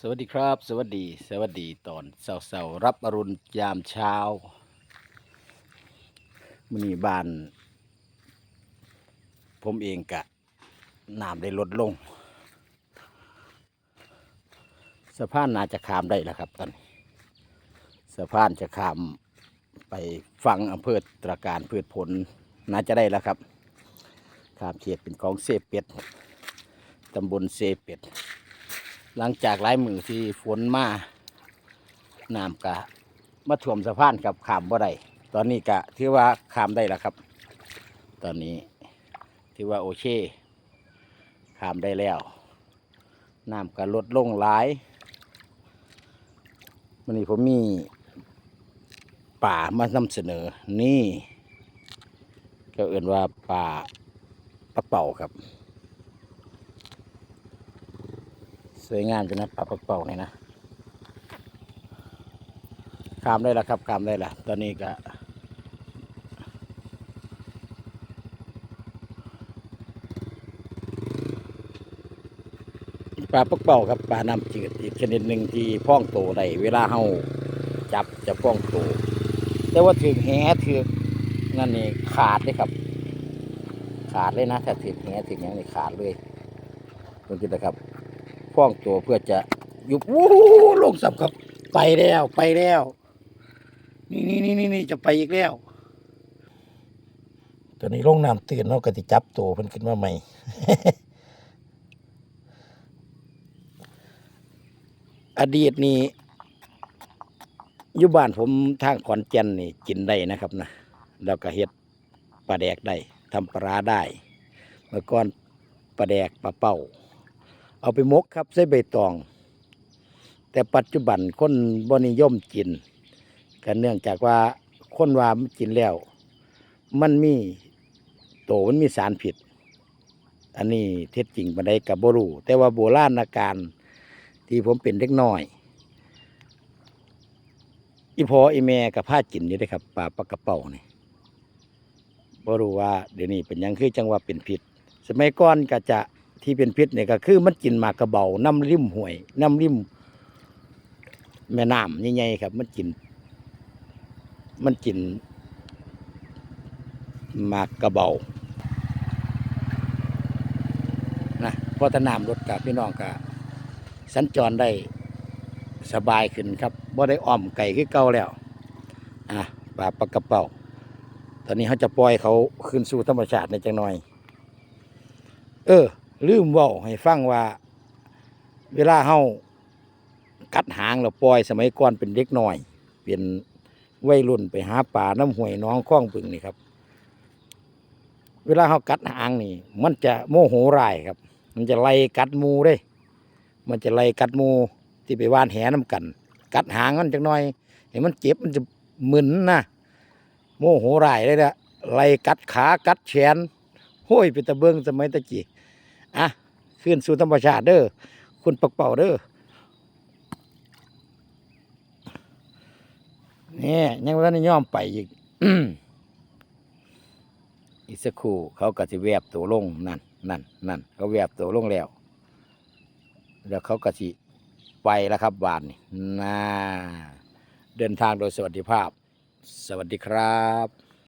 สวัสดีครับ สวัสดี สวัสดีตอนเสาร์ๆรับอรุณยามเช้ามือนีบ้าน ผมเองกะน้ำได้ลดลงสะพานน่าจะข้ามได้แล้วครับตอนนี้สะพานจะข้ามไปฟังอำเภอตราการพืชผลน่าจะได้แล้วครับข้ามเขตเป็นของเซเป็ดตำบลเซเป็ด หลังจากหลายมือที่ฝนมาน้ำกะมาท่วมสะพานกับขามบ่ได้ตอนนี้กะถือว่าขามได้แล้วครับ ตอนนี้ถือว่าโอเคขามได้แล้วน้ำก็ลดลงหลายวันนี้ผมมีป่ามานำเสนอนี่ก็เอื่นว่าป่าปะเป่าครับ สวยงามจังนะปลาปักเป่านี่นะขามได้แล้วครับขามได้แล้วตอนนี้ก็ปลาปักเป่าครับปลาน้ำจืดอีกชนิดหนึ่งที่พ่องโตได้เวลาเฮาจับจะพ่องโตแต่ว่าถึงแหถึงนั่นนี่ขาดเลยครับ ขาดเลยนะถ้าถึงแหถึงอย่างนี้ขาดเลยตรงนี้นะครับ ฟ้องตัวเพื่อจะยุบวู้ลงสับครับ ไปแล้วไปแล้ว นี่นี่นี่นี่นี่จะไปอีกแล้วตัวนี้ลงน้ำตื่นเราก็จะจับตัวเพิ่นขึ้นมาใหม่อดีตนี่อยู่บ้านผมทางขอนแก่นนี่กินได้นะครับนะแล้วก็เฮ็ดปลาแดกได้ทำปลาร้าได้ เมื่อก่อนปลาแดกปลาเป้า เอาไปมกครับใส่ใบตอง แต่ปัจจุบันคนบนิยมกินกันเนื่องจากว่าคนว่ามันกินแล้ว มันมีโตมันมีสารผิด อันนี้เท็จจริงบันไดกับบรูแต่ว่าโบราณอาการที่ผมเป็นเด็กน้อย อีพออีแม่กับผ้ากินอยู่เด้ครับปลาปลากระเป๋านี่บรูว่าเดี๋ยวนี้เป็นยังคือจังว่าเป็นผิด สมัยก่อนก็จะ ที่เป็นพิษเนี่ยก็คือมันกินหมากกระเบาน้ำริมห่วย น้ำริมแม่น้ำใหญ่ๆครับ มันกิน มันกินหมากกระเบานะเพราะถ้าน้ำลดกับพี่น้องก็สัญจรได้สบายขึ้นครับบ่ได้อ้อมไก่คือเก่าแล้ว อะปลาปลากระเป๋า ตอนนี้เขาจะปล่อยเขาคืนสู่ธรรมชาติในจังหน่อย เออ ลืมเว่าให้ฟังว่า เวลาเฮากัดหางเราปล่อยสมัยก่อนเป็นเด็กน้อย เป็นวัยรุ่นไปหาป่าน้ำห้วยน้องคลองบึงนี่ครับ เวลาเฮากัดหางนี่ มันจะโมโหร้ายครับ มันจะไล่กัดมูเด้ มันจะไล่กัดมูที่ไปว่านแหน้ำกัน กัดหางมันจังหน่อยเห็นมันเจ็บมันจะมึนนะโมโหร้ายเลยละไล่กัดขากัดแขนห้ยเป็นตะเบิงสมัยตะกี้ อะขึ้นสู่ธรรมชาติเด้อคุณปักเป่าเด้อนี่ยังว่านี่ย่อมไปอีกอีกสักครู่เขาก็สิแวบตัวลงนั่นนั่นนั่นเขาแวบตัวลงแล้วแล้วเขาก็สิไปแล้วครับบานนี่น่าเดินทางโดยสวัสดิภาพ สวัสดีครับ